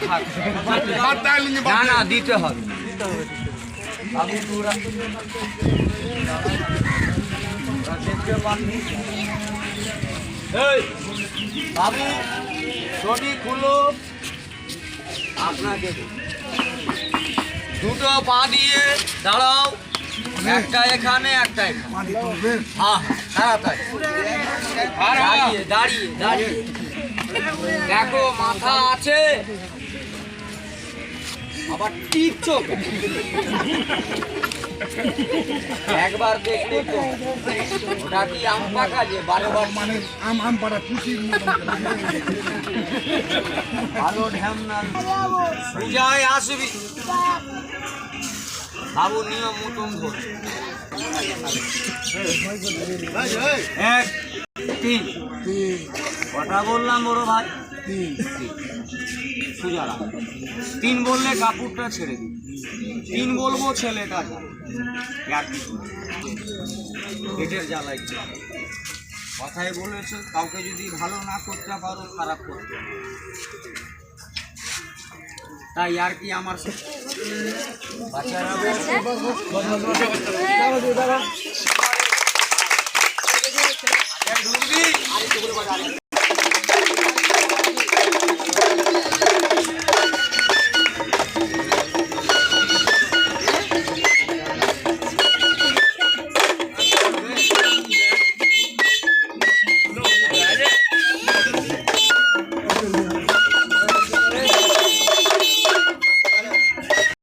থাক। না না দিতে হবে। বাবু এই। বাবু ছবি খুলো। আপনাকে দুটো পা দিয়ে দাঁড়াও। একটা এখানে একটা এখানে। হ্যাঁ হ্যাঁ দাঁড়িয়ে দাঁড়িয়ে দাঁড়িয়ে। দেখো মাথা আছে। আবার টিপছো? একবার দেখলে তো ওটা কি আম পাকা যে বারবার মানে আম আম পাড়া খুশি ভালো ঢ্যামনা পূজায় আসবি। বাবু নিয়ম মতন ধর। এক তিন। কটা বললাম বড় ভাই। সোজা রাখ। তিন বললে কাপড়টা ছেড়ে দিই তিন বলব ছেলেটা পেটের জ্বালা একটু কথাই বলেছে, কাউকে যদি ভালো না করতে পারো, খারাপ করতে তাই আর কি আমার বাচ্চারা?